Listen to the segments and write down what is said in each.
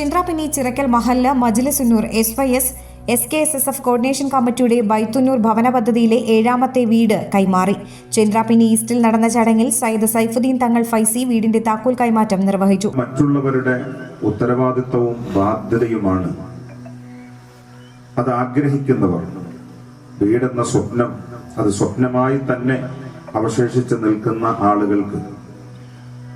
ചിന്ത്രാപിന്നി Chirakkal മഹല്ല Majlisunnoor S Y S S K S S F coordination കമ്മിറ്റിയുടെ ബൈത്തുന്നൂർ ഭവന പദ്ധതിയിലെ ഏഴാമത്തെ വീട് കൈമാറി. ചിന്ത്രാപിന്നി ഈസ്റ്റിൽ നടന്ന ചടങ്ങിൽ സയ്യിദ് സൈഫുദ്ദീൻ തങ്ങൾ ഫൈസി വീടിന്റെ താക്കോൽ കൈമാറ്റം നിർവഹിച്ചു. മറ്റുള്ളവരുടെ ഉത്തരവാദിത്വവും ബാധ്യതയുമാണ്. അത് ആഗ്രഹിക്കുന്നവർ. വീടെന്ന സ്വപ്നം അത് സ്വപ്നമായി തന്നെ അവശേഷിച്ച് നിൽക്കുന്ന ആളുകൾക്ക്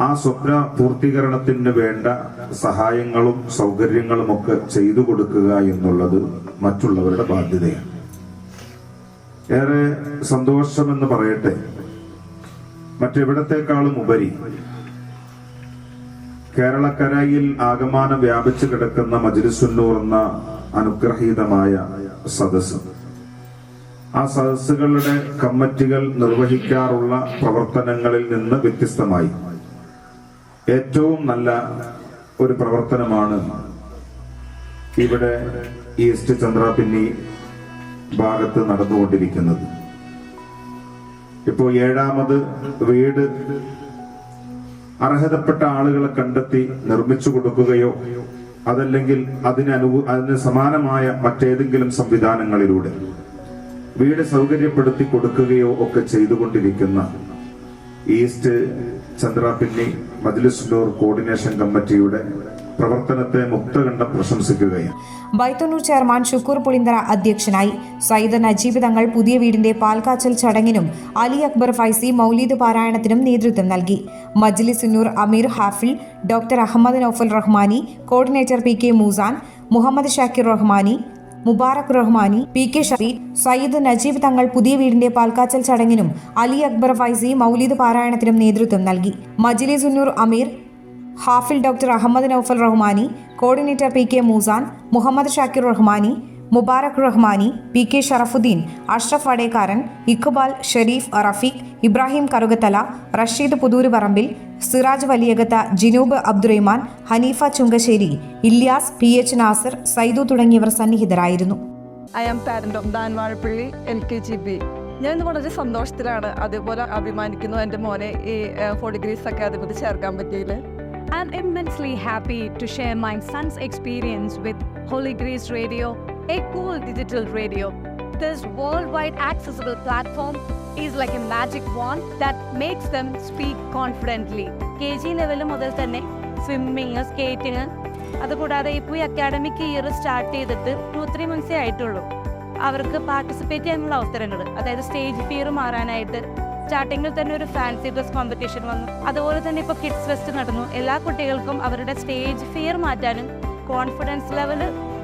ആ സ്വപ്ന പൂർത്തീകരണത്തിന് വേണ്ട സഹായങ്ങളും സൗകര്യങ്ങളും ഒക്കെ ചെയ്തു കൊടുക്കുക എന്നുള്ളത് മറ്റുള്ളവരുടെ ബാധ്യതയാണ്. ഏറെ സന്തോഷമെന്ന് പറയട്ടെ. മറ്റെവിടത്തെക്കാളും ഉപരി കേരളക്കരയിൽ ആകമാനം വ്യാപിച്ചു കിടക്കുന്ന മജ്ലിസുന്നൂർ എന്ന അനുഗ്രഹീതമായ സദസ് ആ സദസ്സുകളുടെ കമ്മിറ്റികൾ നിർവഹിക്കാറുള്ള പ്രവർത്തനങ്ങളിൽ നിന്ന് വ്യത്യസ്തമായി. ഏറ്റവും നല്ല ഒരു പ്രവർത്തനമാണ് ഇവിടെ ഈസ്റ്റ് ചന്ദ്രാപിന്നി ഭാഗത്ത് നടന്നുകൊണ്ടിരിക്കുന്നത്. ഇപ്പോ ഏഴാമത് വീട് അർഹതപ്പെട്ട ആളുകളെ കണ്ടെത്തി നിർമ്മിച്ചു കൊടുക്കുകയോ അതല്ലെങ്കിൽ അതിന് അനു അതിന് സമാനമായ മറ്റേതെങ്കിലും സംവിധാനങ്ങളിലൂടെ വീട് സൗകര്യപ്പെടുത്തി കൊടുക്കുകയോ ഒക്കെ ചെയ്തുകൊണ്ടിരിക്കുന്ന ഈസ്റ്റ് ചന്ദ്രാപിന്നി മജ്ലിസുന്നൂർ കോർഡിനേഷൻ കമ്മിറ്റിയുടെ പ്രവർത്തനത്തെ മുക്തകണ്ഠം പ്രശംസിക്കുകയും ബൈത്തന്നൂർ ചെയർമാൻ ഷുക്കൂർ പുളിന്തറ അധ്യക്ഷനായി സയ്യിദ് നജീബ് തങ്ങൾ പുതിയ വീടിന്റെ പാൽക്കാച്ചൽ ചടങ്ങിനും അലി അക്ബർ ഫൈസി മൗലീദ് പാരായണത്തിനും നേതൃത്വം നൽകി. മജ്ലിസുന്നൂർ അമീർ ഹാഫിൽ doctor Ahammed Noufal Rahmani coordinator P K Moosan Muhammed Shakir Rahmani Mubarak Rahmani P K Shafeeq Sayyid Najeeb Thangal പുതിയ വീടിന്റെ പാൽക്കാച്ചൽ ചടങ്ങിനും അലി അക്ബർ ഫൈസി മൗലീദ് പാരായണത്തിനും നേതൃത്വം നൽകി. മജിലി സുന്നൂർ അമീർ ഹാഫിൽ doctor Ahammed Noufal Rahmani coordinator P K Moosan Muhammed Shakir Rahmani Mubarak Rahmani P K Sharafudheen Ashraf Vadekkaran Iqbal Shereef Rafeeq Ibrahim Karukathala Rasheed Puthur Parambil Siraj Valiyakath Jinoob Abdurahman Haneefa Chunkassery Ilyas P H Nasar Saidu തുടങ്ങിയവർ സന്നിഹിതരായിരുന്നു. I am parent of Dhan Vazhappally L K G B ഞാൻ ഇന്ന് വളരെ സന്തോഷത്തിലാണ് അതേപോലെ അഭിമാനിക്കുന്നു എന്റെ മോനെ ഈ ഫോർ ഡിഗ്രീസ് അക്കാദമിയിൽ ചേർക്കാൻ പറ്റിയില്ല I'm immensely happy to share my son's experience with Holy Grace Radio, a cool digital radio. This worldwide accessible platform is like a magic wand that makes them speak confidently. K G level മുതൽ തന്നെ swimming skating അതുകൂടാതെ ഇപ്പോൾ ഈ academic year start ചെയ്തിട്ട് two three മന്ത്സേ ആയിട്ടുള്ളൂ അവർക്ക് participate ചെയ്യാനുള്ള അവസരങ്ങൾ അതായത് സ്റ്റേജ് ഫിയർ മാറാനായിട്ട് സ്റ്റാർട്ടിങ്ങിൽ തന്നെ ഒരു ഫാൻസി ഡ്രസ് കോമ്പറ്റീഷൻ വന്നു അതുപോലെ തന്നെ ഇപ്പോൾ കിഡ്സ് ഫെസ്റ്റ് നടന്നു എല്ലാ കുട്ടികൾക്കും അവരുടെ സ്റ്റേജ് ഫിയർ മാറ്റാനും കോൺഫിഡൻസ് ലെവൽ